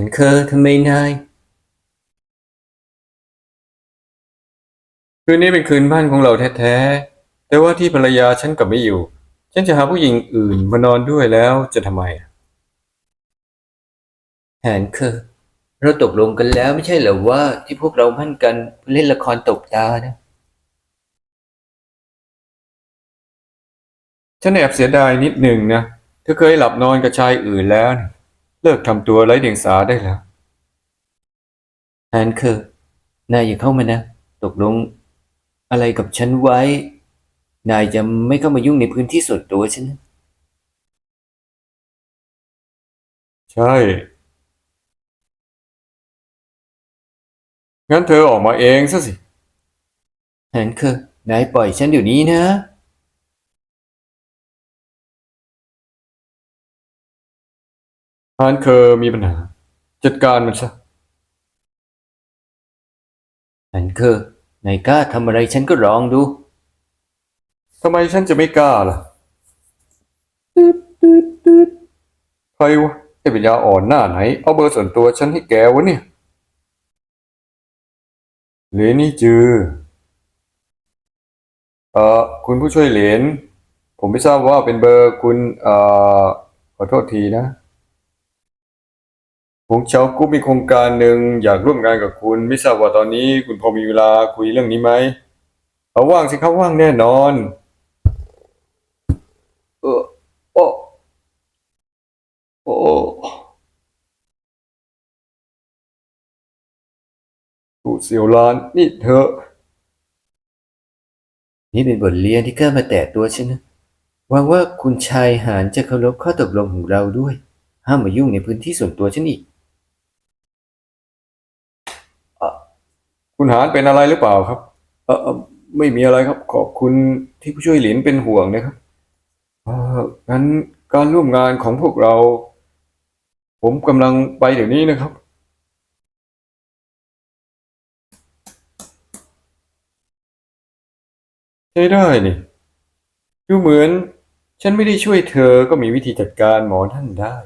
นเคอทำไมนายคืนนี้เป็นคืนบ้านของเราแท้ๆ แต่ว่าที่ภรรยาฉันกลับไม่อยู่ ฉันจะหาผู้หญิงอื่นมานอนด้วยแล้วจะทำไมอะแหนเคอเราตกลงกันแล้วไม่ใช่เหรอว่าที่พวกเรามั่นกันเพื่อเล่นละครตบตานะ ฉันแอบเสียดายนิดหนึ่งนะ เธอเคยหลับนอนกับชายอื่นแล้วนะ เลิกทำตัวไร้เดียงสาได้แล้วแฮนเคอร์นายอย่าเข้ามานะ ตกลงอะไรกับฉันไว้ นายจะไม่เข้ามายุ่งในพื้นที่ส่วนตัวฉันนะใช่ งั้นเธอออกมาเองซะสิแฮนเคอร์นายปล่อยฉันเดี๋ยวนี้นะ ฮานเคอร์มีปัญหา จัดการมันซะแฮนเคอร์นายกล้าทำอะไรฉันก็ลองดู ทำไมฉันจะไม่กล้าล่ะใครวะไอ้ปัญญาอ่อนหน้าไหน เอาเบอร์ส่วนตัวฉันให้แกวะเนี่ยเหรนนี่จือ เอ่อ คุณผู้ช่วยเหรนผมไม่ทราบว่าเป็นเบอร์คุณ เอ่อ ขอโทษทีนะ ผมเชากุ๊ปมีโครงการหนึ่งอยากร่วมงานกับคุณ ไม่ทราบว่าตอนนี้คุณพอมีเวลาคุยเรื่องนี้ไหมเอาว่างสิครับว่างแน่นอน เออโอ้โอ้ถูเสียวลานนี่เธอ นี่เป็นบทเรียนที่กล้ามาแตะตัวฉันนะหวังว่าคุณชายหานจะเคารพข้อตกลงของเราด้วย ห้ามมายุ่งในพื้นที่ส่วนตัวฉันอีก คุณหารเป็นอะไรหรือเปล่าครับ เออไม่มีอะไรครับ ขอบคุณที่ผู้ช่วยหลินเป็นห่วงนะครับเอองั้นการร่วมงานของพวกเรา ผมกำลังไปเดี๋ยวนี้นะครับ ใช้ได้นี่ดูเหมือน ฉันไม่ได้ช่วยเธอก็มีวิธีจัดการหมอท่านได้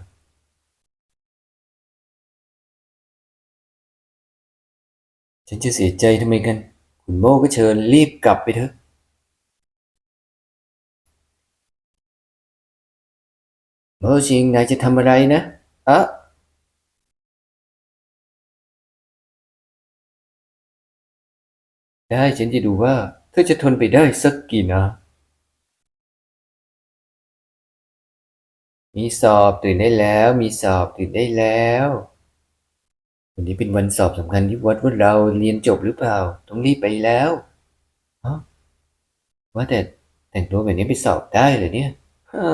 ฉันจะเสียใจทำไมกัน คุณโมก็เชิญรีบกลับไปเถอะ โมชิงนายจะทำอะไรนะอะได้ฉันจะดูว่า เธอจะทนไปได้สักกี่นะ มีสอบตื่นได้แล้ว มีสอบตื่นได้แล้ว วันนี้เป็นวันสอบสำคัญที่วัดว่าเราเรียนจบหรือเปล่า ต้องรีบไปแล้วฮะว่าแต่แต่งตัวแบบนี้ไปสอบได้เหรอเนี่ยฮะ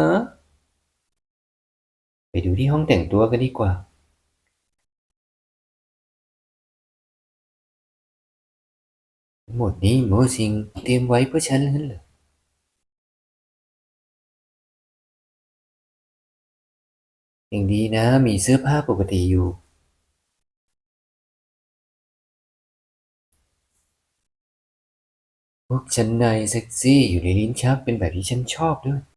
ไปดูที่ห้องแต่งตัวกันดีกว่า หมดนี้โมซิงเตรียมไว้เพื่อฉันนั่นเหรออย่างดีนะ มีเสื้อผ้าปกติอยู่ พวกชั้นในเซ็กซี่อยู่ในลิ้นชักเป็นแบบที่ฉันชอบด้วย